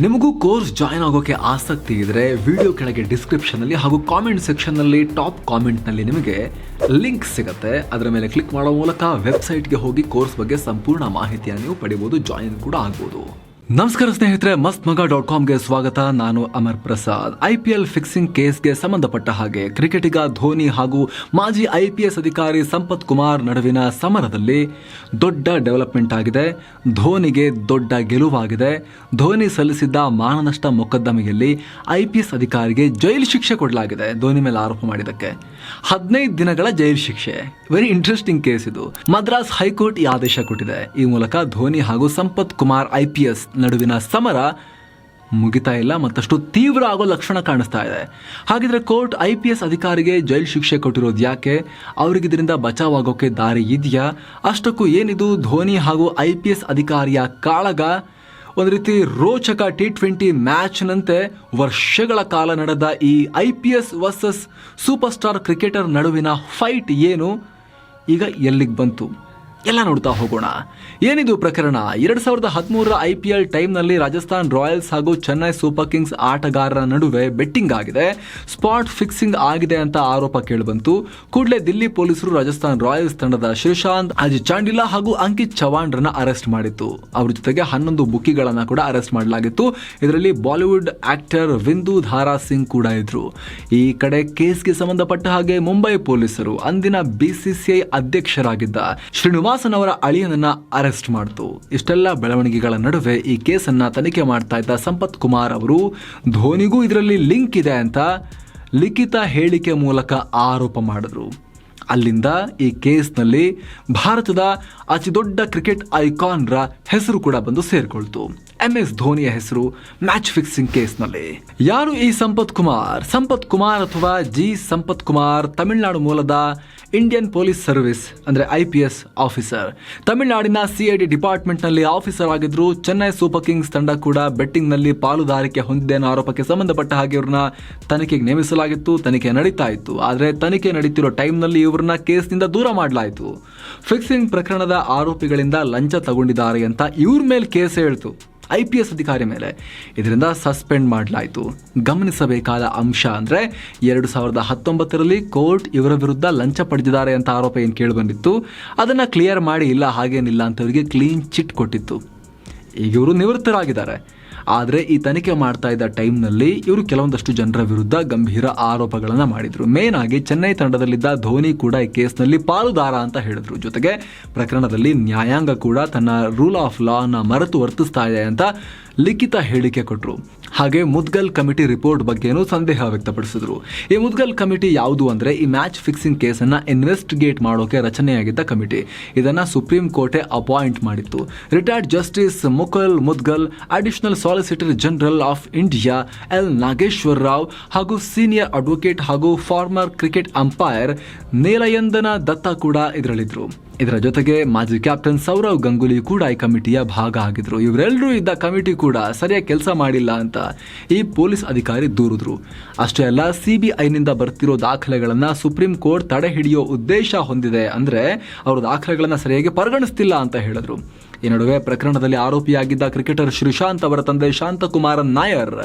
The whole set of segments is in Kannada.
ನಿಮಗೂ ಕೋರ್ಸ್ ಜಾಯ್ನ್ ಆಗೋಕೆ ಆಸಕ್ತಿ ಇದ್ರೆ ವಿಡಿಯೋ ಕೆಳಗೆ ಡಿಸ್ಕ್ರಿಪ್ಷನ್ ಅಲ್ಲಿ ಹಾಗೂ ಕಾಮೆಂಟ್ ಸೆಕ್ಷನ್ನಲ್ಲಿ ಟಾಪ್ ಕಾಮೆಂಟ್ನಲ್ಲಿ ನಿಮಗೆ ಲಿಂಕ್ ಸಿಗುತ್ತೆ. ಅದರ ಮೇಲೆ ಕ್ಲಿಕ್ ಮಾಡೋ ಮೂಲಕ ವೆಬ್ಸೈಟ್ಗೆ ಹೋಗಿ ಕೋರ್ಸ್ ಬಗ್ಗೆ ಸಂಪೂರ್ಣ ಮಾಹಿತಿಯನ್ನು ನೀವು ಪಡಿಬೋದು ಜಾಯಿನ್ ಕೂಡ ಆಗ್ಬೋದು. ನಮಸ್ಕಾರ ಸ್ನೇಹಿತರೆ ಮಸ್ತ್ ಮಗ ಡಾಟ್ ಕಾಮ್ಗೆ ಸ್ವಾಗತ. ನಾನು Amar Prasad. I P L fixing ಕೇಸ್ಗೆ ಸಂಬಂಧಪಟ್ಟ ಹಾಗೆ ಕ್ರಿಕೆಟಿಗ ಧೋನಿ ಹಾಗೂ ಮಾಜಿ ಐ ಪಿ ಎಸ್ ಅಧಿಕಾರಿ ಸಂಪತ್ ಕುಮಾರ್ ನಡುವಿನ ಸಮರದಲ್ಲಿ ದೊಡ್ಡ ಡೆವಲಪ್ಮೆಂಟ್ ಆಗಿದೆ. ಧೋನಿಗೆ ದೊಡ್ಡ ಗೆಲುವಾಗಿದೆ. ಧೋನಿ ಸಲ್ಲಿಸಿದ್ದ ಮಾನನಷ್ಟ ಮೊಕದ್ದಮೆಯಲ್ಲಿ ಐ ಪಿ ಎಸ್ ಅಧಿಕಾರಿಗೆ ಜೈಲು ಶಿಕ್ಷೆ ಕೊಡಲಾಗಿದೆ ಧೋನಿ ಮೇಲೆ ಆರೋಪ ಮಾಡಿದ್ದಕ್ಕೆ. ಹದಿನೈದು ದಿನಗಳ ಜೈಲು ಶಿಕ್ಷೆ. ವೆರಿ ಇಂಟ್ರೆಸ್ಟಿಂಗ್ ಕೇಸ್ ಇದು. ಮದ್ರಾಸ್ ಹೈಕೋರ್ಟ್ ಈ ಆದೇಶ ಕೊಟ್ಟಿದೆ. ಈ ಮೂಲಕ ಧೋನಿ ಹಾಗೂ Sampath Kumar I P S ನಡುವಿನ ಸಮರ ಮುಗಿತಾ ಇಲ್ಲ, ಮತ್ತಷ್ಟು ತೀವ್ರ ಆಗೋ ಲಕ್ಷಣ ಕಾಣಿಸ್ತಾ ಇದೆ. ಹಾಗಿದ್ರೆ ಕೋರ್ಟ್ ಐ ಪಿ ಎಸ್ ಅಧಿಕಾರಿಗೆ ಜೈಲು ಶಿಕ್ಷೆ ಕೊಟ್ಟಿರೋದು ಯಾಕೆ? ಅವ್ರಿಗೆ ಇದರಿಂದ ಬಚಾವಾಗೋಕೆ ದಾರಿ ಇದೆಯಾ? ಅಷ್ಟಕ್ಕೂ ಏನಿದು ಧೋನಿ ಹಾಗೂ ಐ ಪಿ ಎಸ್ ಅಧಿಕಾರಿಯ ಕಾಳಗ? ಒಂದು ರೀತಿ ರೋಚಕ ಟಿ ಟ್ವೆಂಟಿ ಮ್ಯಾಚ್ನಂತೆ ವರ್ಷಗಳ ಕಾಲ ನಡೆದ ಈ I P S versus super star cricketer ನಡುವಿನ ಫೈಟ್ ಏನು? ಈಗ ಎಲ್ಲಿಗೆ ಬಂತು? ಎಲ್ಲ ನೋಡ್ತಾ ಹೋಗೋಣ. ಏನಿದು ಪ್ರಕರಣ? ಎರಡ್ ಸಾವಿರದ ಹದಿಮೂರರ ಐ ಪಿ ಎಲ್ ಟೈಮ್ನಲ್ಲಿ ರಾಜಸ್ಥಾನ್ ರಾಯಲ್ಸ್ ಹಾಗೂ ಚೆನ್ನೈ ಸೂಪರ್ ಕಿಂಗ್ಸ್ ಆಟಗಾರರ ನಡುವೆ ಬೆಟ್ಟಿಂಗ್ ಆಗಿದೆ. ಸ್ಪಾಟ್ ಫಿಕ್ಸಿಂಗ್ ಆಗಿದೆ ಅಂತ ಆರೋಪ ಕೇಳಿಬಂತು. ಕೂಡಲೇ ದಿಲ್ಲಿ ಪೊಲೀಸರು ರಾಜಸ್ಥಾನ್ ರಾಯಲ್ಸ್ ತಂಡದ ಶ್ರೀಶಾಂತ್ ಅಜಿತ್ ಚಾಂಡಿಲಾ ಹಾಗೂ ಅಂಕಿತ್ ಚವಾಣ್ರನ್ನ ಅರೆಸ್ಟ್ ಮಾಡಿತ್ತು. ಅವ್ರ ಜೊತೆಗೆ ಹನ್ನೊಂದು ಬುಕ್ಕಿಗಳನ್ನ ಕೂಡ ಅರೆಸ್ಟ್ ಮಾಡಲಾಗಿತ್ತು. ಇದರಲ್ಲಿ ಬಾಲಿವುಡ್ ಆಕ್ಟರ್ ವಿಂದು ಧಾರಾ ಸಿಂಗ್ ಕೂಡ ಇದ್ರು. ಈ ಕಡೆ ಕೇಸ್ಗೆ ಸಂಬಂಧಪಟ್ಟ ಹಾಗೆ ಮುಂಬೈ ಪೊಲೀಸರು ಅಂದಿನ ಬಿಸಿಸಿಐ ಅಧ್ಯಕ್ಷರಾಗಿದ್ದ ಶ್ರೀನಿವಾಸನ್ ಅವರ ಅಳಿಯನನ್ನ ಅರೆಸ್ಟ್ ಮಾಡ್ತು. ಇಷ್ಟೆಲ್ಲ ಬೆಳವಣಿಗೆಗಳ ನಡುವೆ ಈ ಕೇಸನ್ನ ತನಿಖೆ ಮಾಡ್ತಾ ಇದ್ದ ಸಂಪತ್ ಕುಮಾರ್ ಅವರು, ಧೋನಿಗೂ ಇದರಲ್ಲಿ ಲಿಂಕ್ ಇದೆ ಅಂತ ಲಿಖಿತ ಹೇಳಿಕೆ ಮೂಲಕ ಆರೋಪ ಮಾಡಿದ್ರು. ಅಲ್ಲಿಂದ ಈ ಕೇಸ್ನಲ್ಲಿ ಭಾರತದ ಅತಿ ದೊಡ್ಡ ಕ್ರಿಕೆಟ್ ಐಕಾನ್ರ ಹೆಸರು ಕೂಡ ಬಂದು ಸೇರ್ಕೊಳ್ತು. ಎಂ ಎಸ್ ಧೋನಿಯ ಹೆಸರು ಮ್ಯಾಚ್ ಫಿಕ್ಸಿಂಗ್ ಕೇಸ್ನಲ್ಲಿ ಯಾರು ಈ ಸಂಪತ್ ಕುಮಾರ್? ಸಂಪತ್ ಕುಮಾರ್ ಅಥವಾ ಜಿ ಸಂಪತ್ ಕುಮಾರ್, ತಮಿಳುನಾಡು ಮೂಲದ ಇಂಡಿಯನ್ ಪೊಲೀಸ್ ಸರ್ವಿಸ್ ಅಂದ್ರೆ ಐ ಪಿ ಎಸ್ ಆಫೀಸರ್ ತಮಿಳುನಾಡಿನ ಸಿಐಡಿ ಡಿಪಾರ್ಟ್ಮೆಂಟ್ನಲ್ಲಿ ಆಫೀಸರ್ ಆಗಿದ್ರು ಚೆನ್ನೈ ಸೂಪರ್ ಕಿಂಗ್ಸ್ ತಂಡ ಕೂಡ ಬೆಟ್ಟಿಂಗ್ನಲ್ಲಿ ಪಾಲುದಾರಿಕೆ ಹೊಂದಿದೆ ಅನ್ನೋ ಆರೋಪಕ್ಕೆ ಸಂಬಂಧಪಟ್ಟ ಹಾಗೆ ಇವ್ರನ್ನ ತನಿಖೆಗೆ ನೇಮಿಸಲಾಗಿತ್ತು, ತನಿಖೆ ನಡೀತಾ ಇತ್ತು. ಆದರೆ ತನಿಖೆ ನಡೀತಿರೋ ಟೈಮ್ನಲ್ಲಿ ಇವ್ರನ್ನ ಕೇಸ್ನಿಂದ ದೂರ ಮಾಡಲಾಯಿತು. ಫಿಕ್ಸಿಂಗ್ ಪ್ರಕರಣದ ಆರೋಪಿಗಳಿಂದ ಲಂಚ ತಗೊಂಡಿದ್ದಾರೆ ಅಂತ ಇವ್ರ ಮೇಲೆ ಕೇಸ್ ಹೇಳ್ತು. ಐ ಪಿ ಎಸ್ ಅಧಿಕಾರಿ ಮೇಲೆ. ಇದರಿಂದ ಸಸ್ಪೆಂಡ್ ಮಾಡಲಾಯಿತು. ಗಮನಿಸಬೇಕಾದ ಅಂಶ ಅಂದರೆ ಎರಡು ಸಾವಿರದ ಹತ್ತೊಂಬತ್ತರಲ್ಲಿ ಕೋರ್ಟ್ ಇವರ ವಿರುದ್ಧ ಲಂಚ ಪಡೆದಿದ್ದಾರೆ ಅಂತ ಆರೋಪ ಏನು ಕೇಳಿಬಂದಿತ್ತು ಅದನ್ನು ಕ್ಲಿಯರ್ ಮಾಡಿ ಇಲ್ಲ ಹಾಗೇನಿಲ್ಲ ಅಂತವರಿಗೆ ಕ್ಲೀನ್ ಚಿಟ್ ಕೊಟ್ಟಿತ್ತು. ಈಗ ಇವರು ನಿವೃತ್ತರಾಗಿದ್ದಾರೆ. ಆದರೆ ಈ ತನಿಖೆ ಮಾಡ್ತಾ ಇದ್ದ ಟೈಮ್ನಲ್ಲಿ ಇವರು ಕೆಲವೊಂದಷ್ಟು ಜನರ ವಿರುದ್ಧ ಗಂಭೀರ ಆರೋಪಗಳನ್ನು ಮಾಡಿದರು. ಮೇನ್ ಆಗಿ ಚೆನ್ನೈ ತಂಡದಲ್ಲಿದ್ದ ಧೋನಿ ಕೂಡ ಈ ಕೇಸ್ನಲ್ಲಿ ಪಾಲುದಾರ ಅಂತ ಹೇಳಿದ್ರು. ಜೊತೆಗೆ ಪ್ರಕರಣದಲ್ಲಿ ನ್ಯಾಯಾಂಗ ಕೂಡ ತನ್ನ ರೂಲ್ ಆಫ್ ಲಾನ ಮರೆತು ವರ್ತಿಸ್ತಾ ಇದೆ ಅಂತ ಲಿಖಿತ ಹೇಳಿಕೆ ಕೊಟ್ಟರು ಹಾಗೆ ಮುದ್ಗಲ್ ಕಮಿಟಿ ರಿಪೋರ್ಟ್ ಬಗ್ಗೆನೂ ಸಂದೇಹ ವ್ಯಕ್ತಪಡಿಸಿದ್ರು. ಈ ಮುದ್ಗಲ್ ಕಮಿಟಿ ಯಾವುದು ಅಂದ್ರೆ ಈ ಮ್ಯಾಚ್ ಫಿಕ್ಸಿಂಗ್ ಕೇಸನ್ನ ಇನ್ವೆಸ್ಟಿಗೇಟ್ ಮಾಡೋಕೆ ರಚನೆಯಾಗಿದ್ದ ಕಮಿಟಿ. ಇದನ್ನ ಸುಪ್ರೀಂ ಕೋರ್ಟೆ ಅಪಾಯಿಂಟ್ ಮಾಡಿತ್ತು. Retired justice Mukul Mudgal, additional solicitor general of India L Nageshwar Rao ಹಾಗೂ ಸೀನಿಯರ್ ಅಡ್ವೊಕೇಟ್ ಹಾಗೂ ಫಾರ್ಮರ್ ಕ್ರಿಕೆಟ್ ಅಂಪೈರ್ ನೀಲಯಂದನ ದತ್ತ ಕೂಡ ಇದರಲ್ಲಿದ್ರು. ಇದರ ಜೊತೆಗೆ ಮಾಜಿ ಕ್ಯಾಪ್ಟನ್ ಸೌರವ್ ಗಂಗೂಲಿ ಕೂಡ ಈ ಕಮಿಟಿಯ ಭಾಗ ಆಗಿದ್ರು. ಇವರೆಲ್ಲರೂ ಇದ್ದ ಕಮಿಟಿ ಕೂಡ ಸರಿಯಾಗಿ ಕೆಲಸ ಮಾಡಿಲ್ಲ ಅಂತ ಈ ಪೊಲೀಸ್ ಅಧಿಕಾರಿ ದೂರಿದ್ರು. ಅಷ್ಟೇ ಅಲ್ಲ ಸಿಬಿಐನಿಂದ ಬರ್ತಿರೋ ದಾಖಲೆಗಳನ್ನು ಸುಪ್ರೀಂ ಕೋರ್ಟ್ ತಡೆ ಹಿಡಿಯೋ ಉದ್ದೇಶ ಹೊಂದಿದೆ. ಅಂದ್ರೆ ಅವರು ದಾಖಲೆಗಳನ್ನು ಸರಿಯಾಗಿ ಪರಿಗಣಿಸ್ತಿಲ್ಲ ಅಂತ ಹೇಳಿದ್ರು. ಈ ನಡುವೆ ಪ್ರಕರಣದಲ್ಲಿ ಆರೋಪಿಯಾಗಿದ್ದ ಕ್ರಿಕೆಟರ್ ಶ್ರೀಶಾಂತ್ ಅವರ ತಂದೆ ಶಾಂತಕುಮಾರ್ ನಾಯರ್,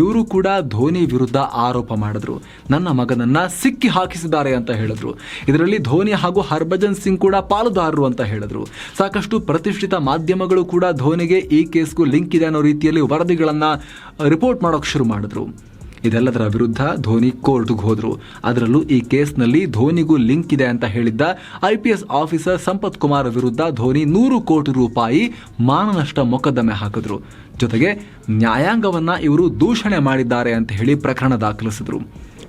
ಇವರು ಕೂಡ ಧೋನಿ ವಿರುದ್ಧ ಆರೋಪ ಮಾಡಿದ್ರು. ನನ್ನ ಮಗನನ್ನ ಸಿಕ್ಕಿ ಹಾಕಿಸಿದ್ದಾರೆ ಅಂತ ಹೇಳಿದ್ರು. ಇದರಲ್ಲಿ ಧೋನಿ ಹಾಗೂ ಹರ್ಭಜನ್ ಸಿಂಗ್ ಕೂಡ ಪಾಲುದಾರರು ಅಂತ ಹೇಳಿದ್ರು. ಸಾಕಷ್ಟು ಪ್ರತಿಷ್ಠಿತ ಮಾಧ್ಯಮಗಳು ಕೂಡ ಧೋನಿಗೆ ಈ ಕೇಸ್ಗೂ ಲಿಂಕ್ ಇದೆ ಅನ್ನೋ ರೀತಿಯಲ್ಲಿ ವರದಿಗಳನ್ನು ರಿಪೋರ್ಟ್ ಮಾಡೋಕೆ ಶುರು ಮಾಡಿದ್ರು. ಇದೆಲ್ಲದರ ವಿರುದ್ಧ ಧೋನಿ ಕೋರ್ಟ್ಗೆ ಹೋದರು. ಅದರಲ್ಲೂ ಈ ಕೇಸ್ನಲ್ಲಿ ಧೋನಿಗೂ ಲಿಂಕ್ ಇದೆ ಅಂತ ಹೇಳಿದ್ದ I P S officer Sampath Kumar ವಿರುದ್ಧ ಧೋನಿ ನೂರು ಕೋಟಿ ರೂಪಾಯಿ ಮಾನನಷ್ಟ ಮೊಕದ್ದಮೆ ಹಾಕಿದ್ರು. ಜೊತೆಗೆ ನ್ಯಾಯಾಂಗವನ್ನು ಇವರು ದೂಷಣೆ ಮಾಡಿದ್ದಾರೆ ಅಂತ ಹೇಳಿ ಪ್ರಕರಣ ದಾಖಲಿಸಿದ್ರು.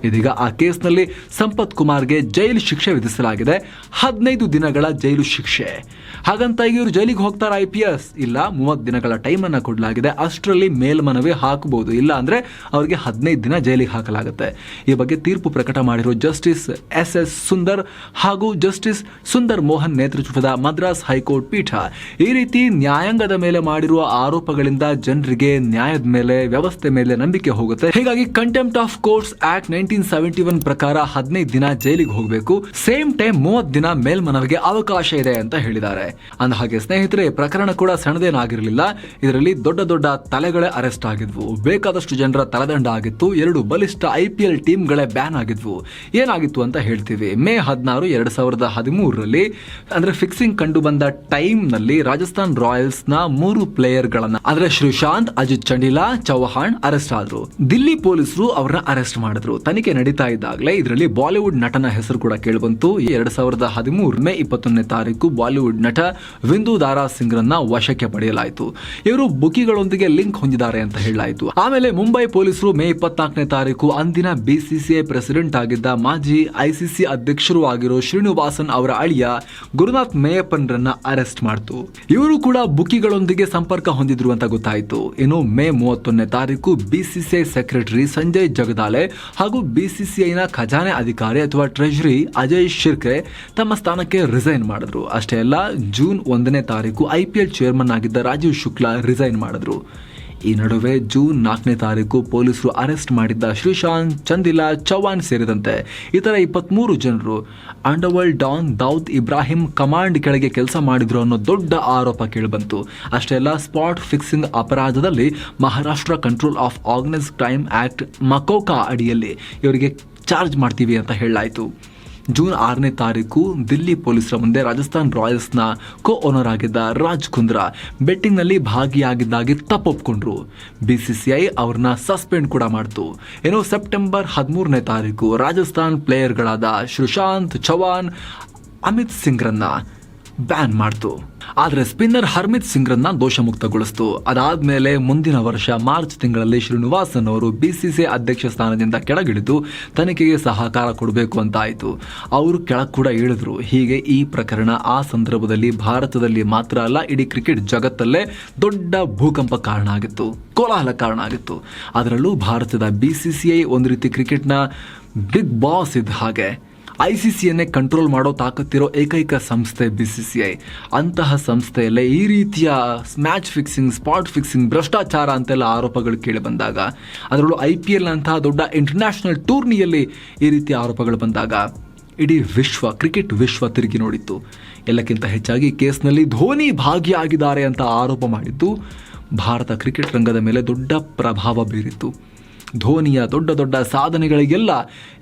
ಇದೀಗ ಆ ಕೇಸ್ನಲ್ಲಿ ಸಂಪತ್ ಕುಮಾರ್ಗೆ ಜೈಲು ಶಿಕ್ಷೆ ವಿಧಿಸಲಾಗಿದೆ. ಹದಿನೈದು ದಿನಗಳ ಜೈಲು ಶಿಕ್ಷೆ. ಹಾಗಂತ ಇವರು ಜೈಲಿಗೆ ಹೋಗ್ತಾರೆ ಐ ಪಿ ಎಸ್? ಇಲ್ಲ, ಮೂವತ್ತು ದಿನಗಳ ಟೈಮನ್ನು ಕೊಡಲಾಗಿದೆ. ಅಷ್ಟರಲ್ಲಿ ಮೇಲ್ಮನವಿ ಹಾಕಬಹುದು ಇಲ್ಲ ಅಂದ್ರೆ ಅವರಿಗೆ ಹದಿನೈದು ದಿನ ಜೈಲಿಗೆ ಹಾಕಲಾಗುತ್ತೆ. ಈ ಬಗ್ಗೆ ತೀರ್ಪು ಪ್ರಕಟ ಮಾಡಿರೋ ಜಸ್ಟಿಸ್ ಎಸ್ ಎಸ್ ಸುಂದರ್ ಹಾಗೂ ಜಸ್ಟಿಸ್ ಸುಂದರ್ ಮೋಹನ್ ನೇತೃತ್ವದ ಮದ್ರಾಸ್ ಹೈಕೋರ್ಟ್ ಪೀಠ ಈ ರೀತಿ ನ್ಯಾಯಾಂಗದ ಮೇಲೆ ಮಾಡಿರುವ ಆರೋಪಗಳಿಂದ ಜನರಿಗೆ ನ್ಯಾಯದ ಮೇಲೆ, ವ್ಯವಸ್ಥೆ ಮೇಲೆ ನಂಬಿಕೆ ಹೋಗುತ್ತೆ. ಹೀಗಾಗಿ contempt of courts act nineteen seventy one ಪ್ರಕಾರ ಹದಿನೈದು ದಿನ ಜೈಲಿಗೆ ಹೋಗಬೇಕು, ಸೇಮ್ ಟೈಮ್ ಮೂವತ್ತು ದಿನ ಮೇಲ್ಮನವಿಗೆ ಅವಕಾಶ ಇದೆ ಅಂತ ಹೇಳಿದ್ದಾರೆ. ಅಂದ ಹಾಗೆ ಸ್ನೇಹಿತರೆ ಪ್ರಕರಣ ಕೂಡ ಸಣ್ಣದೇನಾಗಿರಲಿಲ್ಲ. ಇದರಲ್ಲಿ ದೊಡ್ಡ ದೊಡ್ಡ ತಲೆಗಳೇ ಅರೆಸ್ಟ್ ಆಗಿದ್ವು. ಬೇಕಾದಷ್ಟು ಜನರ ತಲೆದಂಡ ಆಗಿತ್ತು. ಎರಡು ಬಲಿಷ್ಠ ಐ ಪಿ ಎಲ್ ಟೀಮ್ಗಳೇ ಬ್ಯಾನ್ ಆಗಿದ್ವು. ಏನಾಗಿತ್ತು ಅಂತ ಹೇಳ್ತೀವಿ. ಮೇ ಹದಿನಾರು ಎರಡ್ ಸಾವಿರದ ಹದಿಮೂರರಲ್ಲಿ, ಅಂದ್ರೆ ಫಿಕ್ಸಿಂಗ್ ಕಂಡು ಬಂದ ಟೈಮ್ನಲ್ಲಿ ರಾಜಸ್ಥಾನ್ ರಾಯಲ್ಸ್ನ ಮೂರು ಪ್ಲೇಯರ್ ಗಳನ್ನ ಅಂದ್ರೆ ಶ್ರೀಶಾಂತ್, ಅಜಿತ್ ಚಂಡಿಲಾ, ಚೌಹಾಣ್ ಅರೆಸ್ಟ್ ಆದ್ರು. ದಿಲ್ಲಿ ಪೊಲೀಸರು ಅವರನ್ನ ಅರೆಸ್ಟ್ ಮಾಡಿದ್ರು. ತನಿಖೆ ನಡೀತಾ ಇದ್ದಾಗಲೇ ಇದರಲ್ಲಿ ಬಾಲಿವುಡ್ ನಟನ ಹೆಸರು ಕೂಡ ಕೇಳಿಬಂತು. ಎರಡ್ ಸಾವಿರದ ಹದಿಮೂರು ಮೇ ಇಪ್ಪತ್ತೊಂದನೇ ತಾರೀಕು ಬಾಲಿವುಡ್ ನಟ ವಿಂದು ದಾರಾ ಸಿಂಗ್ ರನ್ನ ವಶಕ್ಕೆ ಪಡೆಯಲಾಯಿತು. ಇವರು ಬುಕಿಗಳೊಂದಿಗೆ ಲಿಂಕ್ ಹೊಂದಿದ್ದಾರೆ ಅಂತ ಹೇಳಲಾಯಿತು. ಆಮೇಲೆ ಮುಂಬೈ ಪೊಲೀಸರು ಮೇ ಇಪ್ಪತ್ನಾಲ್ಕನೇ ತಾರೀಕು ಅಂದಿನ ಬಿಸಿಸಿಐ ಪ್ರೆಸಿಡೆಂಟ್ ಆಗಿದ್ದ ಮಾಜಿ ಐಸಿಸಿ ಅಧ್ಯಕ್ಷರು ಆಗಿರೋ ಶ್ರೀನಿವಾಸನ್ ಅವರ ಅಳಿಯ ಗುರುನಾಥ್ ಮೇಯಪ್ಪನ್ ರನ್ನ ಅರೆಸ್ಟ್ ಮಾಡ್ತು. ಇವರು ಕೂಡ ಬುಕಿಗಳೊಂದಿಗೆ ಸಂಪರ್ಕ ಹೊಂದಿದ್ರು ಅಂತ ಗೊತ್ತಾಯಿತು. ಇನ್ನು ಮೇ ಮೂವತ್ತೊಂದನೇ ತಾರೀಕು ಬಿಸಿಸಿಐ ಸೆಕ್ರೆಟರಿ ಸಂಜಯ್ ಜಗದಾಲೆ ಹಾಗೂ ಬಿಸಿಸಿಐನ ಖಜಾನೆ ಅಧಿಕಾರಿ ಅಥವಾ ಟ್ರೆಜರಿ ಅಜಯ್ ಶಿರ್ಕೆ ತಮ್ಮ ಸ್ಥಾನಕ್ಕೆ ರಿಸೈನ್ ಮಾಡಿದ್ರು. ಅಷ್ಟೇ ಅಲ್ಲ, ಜೂನ್ ಒಂದನೇ ತಾರೀಕು ಐ ಪಿ ಎಲ್ ಚೇರ್ಮನ್ ಆಗಿದ್ದ ರಾಜೀವ್ ಶುಕ್ಲಾ ರಿಸೈನ್ ಮಾಡಿದ್ರು. ಈ ನಡುವೆ ಜೂನ್ ನಾಲ್ಕನೇ ತಾರೀಕು ಪೊಲೀಸರು ಅರೆಸ್ಟ್ ಮಾಡಿದ್ದ ಶ್ರೀಶಾಂತ್ ಚಂದಿಲಾ ಚೌಹಾಣ್ ಸೇರಿದಂತೆ ಇತರ ಇಪ್ಪತ್ಮೂರು ಜನರು. Underworld don Dawood Ibrahim command ಕೆಳಗೆ ಕೆಲಸ ಮಾಡಿದ್ರು ಅನ್ನೋ ದೊಡ್ಡ ಆರೋಪ ಕೇಳಿಬಂತು. ಅಷ್ಟೇ ಅಲ್ಲ, spot fixing ಅಪರಾಧದಲ್ಲಿ Maharashtra control of organised crime act MCOCA ಅಡಿಯಲ್ಲಿ ಇವರಿಗೆ ಚಾರ್ಜ್ ಮಾಡ್ತೀವಿ ಅಂತ ಹೇಳಲಾಯಿತು. ಜೂನ್ ಆರನೇ ತಾರೀಕು ದಿಲ್ಲಿ ಪೊಲೀಸರ ಮುಂದೆ ರಾಜಸ್ಥಾನ್ ರಾಯಲ್ಸ್ನ ಕೋ ಓನರ್ ಆಗಿದ್ದ ರಾಜ್ ಕುಂದ್ರಾ ಬೆಟ್ಟಿಂಗ್ನಲ್ಲಿ ಭಾಗಿಯಾಗಿದ್ದಾಗಿ ತಪ್ಪೊಪ್ಕೊಂಡ್ರು. ಬಿಸಿಸಿಐ ಅವ್ರನ್ನ ಸಸ್ಪೆಂಡ್ ಕೂಡ ಮಾಡ್ತು. ಏನು ಸೆಪ್ಟೆಂಬರ್ ಹದಿಮೂರನೇ ತಾರೀಕು ರಾಜಸ್ಥಾನ್ ಪ್ಲೇಯರ್ಗಳಾದ ಸುಶಾಂತ್ ಚವಾನ್ ಅಮಿತ್ ಸಿಂಗ್ರನ್ನ ಬ್ಯಾನ್ ಮಾಡ್ತು. ಆದರೆ ಸ್ಪಿನ್ನರ್ ಹರ್ಮಿತ್ ಸಿಂಗ್ರನ್ನ ದೋಷಮುಕ್ತಗೊಳಿಸ್ತು. ಅದಾದ್ಮೇಲೆ ಮುಂದಿನ ವರ್ಷ ಮಾರ್ಚ್ ತಿಂಗಳಲ್ಲಿ ಶ್ರೀನಿವಾಸನ್ ಅವರು ಬಿಸಿಸಿ ಅಧ್ಯಕ್ಷ ಸ್ಥಾನದಿಂದ ಕೆಳಗಿಳಿದು ತನಿಖೆಗೆ ಸಹಕಾರ ಕೊಡಬೇಕು ಅಂತ ಆಯಿತು ಅವರು ಕೆಳಗೆ ಕೂಡ ಇಳಿದ್ರು. ಹೀಗೆ ಈ ಪ್ರಕರಣ ಆ ಸಂದರ್ಭದಲ್ಲಿ ಭಾರತದಲ್ಲಿ ಮಾತ್ರ ಅಲ್ಲ, ಇಡೀ ಕ್ರಿಕೆಟ್ ಜಗತ್ತಲ್ಲೇ ದೊಡ್ಡ ಭೂಕಂಪ ಕಾರಣ ಆಗಿತ್ತು. ಕೋಲಾಹಲ ಕಾರಣ ಆಗಿತ್ತು. ಅದರಲ್ಲೂ ಭಾರತದ ಬಿಸಿಸಿಐ ಒಂದು ರೀತಿ ಕ್ರಿಕೆಟ್ನ ಬಿಗ್ ಬಾಸ್ ಇದ್ದ ಹಾಗೆ. ಐ ಸಿ ಸಿಯನ್ನೇ ಕಂಟ್ರೋಲ್ ಮಾಡೋ ತಾಕತ್ತಿರೋ ಏಕೈಕ ಸಂಸ್ಥೆ ಬಿ ಸಿ ಸಿ ಐ ಅಂತಹ ಸಂಸ್ಥೆಯಲ್ಲೇ ಈ ರೀತಿಯ ಮ್ಯಾಚ್ ಫಿಕ್ಸಿಂಗ್, ಸ್ಪಾಟ್ ಫಿಕ್ಸಿಂಗ್, ಭ್ರಷ್ಟಾಚಾರ ಅಂತೆಲ್ಲ ಆರೋಪಗಳು ಕೇಳಿ ಬಂದಾಗ, ಅದರಲ್ಲೂ ಐ ಪಿ ಎಲ್ ಅಂತಹ ದೊಡ್ಡ ಇಂಟರ್ನ್ಯಾಷನಲ್ ಟೂರ್ನಿಯಲ್ಲಿ ಈ ರೀತಿಯ ಆರೋಪಗಳು ಬಂದಾಗ, ಇಡೀ ವಿಶ್ವ, ಕ್ರಿಕೆಟ್ ವಿಶ್ವ ತಿರುಗಿ ನೋಡಿತ್ತು. ಎಲ್ಲಕ್ಕಿಂತ ಹೆಚ್ಚಾಗಿ ಕೇಸ್ನಲ್ಲಿ ಧೋನಿ ಭಾಗಿಯಾಗಿದ್ದಾರೆ ಅಂತ ಆರೋಪ ಮಾಡಿದ್ದು, ಭಾರತ ಕ್ರಿಕೆಟ್ ರಂಗದ ಮೇಲೆ ದೊಡ್ಡ ಪ್ರಭಾವ ಬೀರಿತ್ತು. ಧೋನಿಯ ದೊಡ್ಡ ದೊಡ್ಡ ಸಾಧನೆಗಳಿಗೆಲ್ಲ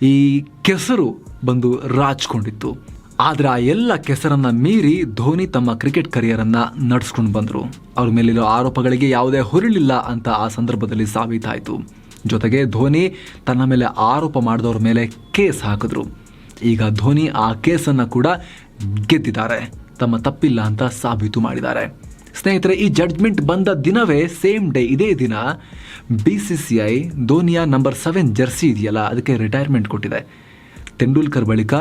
ಈ ಕೆಸರು ಬಂದು ರಾಚ್ಕೊಂಡಿತ್ತು ಆದರೆ ಆ ಎಲ್ಲ ಕೆಸರನ್ನು ಮೀರಿ ಧೋನಿ ತಮ್ಮ ಕ್ರಿಕೆಟ್ ಕರಿಯರನ್ನು ನಡೆಸ್ಕೊಂಡು ಬಂದರು. ಅವ್ರ ಮೇಲಿರೋ ಆರೋಪಗಳಿಗೆ ಯಾವುದೇ ಹೊರಳಿಲ್ಲ ಅಂತ ಆ ಸಂದರ್ಭದಲ್ಲಿ ಸಾಬೀತಾಯಿತು. ಜೊತೆಗೆ ಧೋನಿ ತನ್ನ ಮೇಲೆ ಆರೋಪ ಮಾಡಿದವ್ರ ಮೇಲೆ ಕೇಸ್ ಹಾಕಿದ್ರು. ಈಗ ಧೋನಿ ಆ ಕೇಸನ್ನು ಕೂಡ ಗೆದ್ದಿದ್ದಾರೆ. ತಮ್ಮ ತಪ್ಪಿಲ್ಲ ಅಂತ ಸಾಬೀತು ಮಾಡಿದ್ದಾರೆ. ಸ್ನೇಹಿತರೆ, ಈ ಜಡ್ಜ್ಮೆಂಟ್ ಬಂದ ದಿನವೇ ಸೇಮ್ ಡೇ ಇದೇ ದಿನ ಬಿ ಸಿ ಸಿ ಐ ಧೋನಿಯ ನಂಬರ್ ಸೆವೆನ್ ಜರ್ಸಿ ಇದೆಯಲ್ಲ, ಅದಕ್ಕೆ ರಿಟೈರ್ಮೆಂಟ್ ಕೊಟ್ಟಿದೆ. ತೆಂಡೂಲ್ಕರ್ ಬಳಿಕ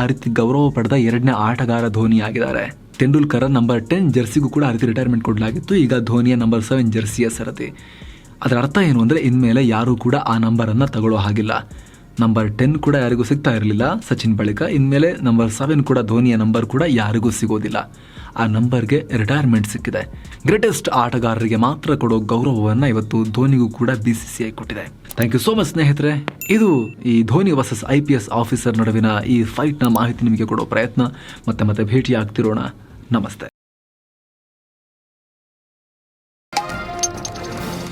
ಆ ರೀತಿ ಗೌರವ ಪಡೆದ ಎರಡನೇ ಆಟಗಾರ ಧೋನಿ ಆಗಿದ್ದಾರೆ. ತೆಂಡೂಲ್ಕರ್ ನಂಬರ್ ಟೆನ್ ಜರ್ಸಿಗೂ ಕೂಡ ಆ ರೀತಿ ರಿಟೈರ್ಮೆಂಟ್ ಕೊಡಲಾಗಿತ್ತು, ಈಗ ಧೋನಿಯ ನಂಬರ್ ಸೆವೆನ್ ಜರ್ಸಿಯ ಸರತಿ. ಅದರ ಅರ್ಥ ಏನು ಅಂದರೆ, ಇನ್ಮೇಲೆ ಯಾರೂ ಕೂಡ ಆ ನಂಬರನ್ನು ತಗೊಳ್ಳೋ ಹಾಗಿಲ್ಲ. ನಂಬರ್ ಟೆನ್ ಕೂಡ ಯಾರಿಗೂ ಸಿಗ್ತಾ ಇರಲಿಲ್ಲ ಸಚಿನ್ ಬಳಿಕ, ಇನ್ಮೇಲೆ ನಂಬರ್ ಸೆವೆನ್ ಕೂಡ, ಧೋನಿಯ ನಂಬರ್ ಕೂಡ ಯಾರಿಗೂ ಸಿಗೋದಿಲ್ಲ. ಆ ನಂಬರ್ಗೆ ರಿಟೈರ್ಮೆಂಟ್ ಸಿಕ್ಕಿದೆ. ಗ್ರೇಟೆಸ್ಟ್ ಆಟಗಾರರಿಗೆ ಮಾತ್ರ ಕೊಡೋ ಗೌರವವನ್ನು ಇವತ್ತು ಧೋನಿಗೂ ಕೂಡ ಬಿ ಸಿ ಸಿ ಐ ಕೊಟ್ಟಿದೆ. ಥ್ಯಾಂಕ್ ಯು ಸೋ ಮಚ್ ಸ್ನೇಹಿತರೆ. ಇದು ಈ Dhoni versus I P S officer ನಡುವಿನ ಈ ಫೈಟ್ನ ಮಾಹಿತಿ ನಿಮಗೆ ಕೊಡೋ ಪ್ರಯತ್ನ. ಮತ್ತೆ ಮತ್ತೆ ಭೇಟಿ ಆಗ್ತಿರೋಣ ನಮಸ್ತೆ.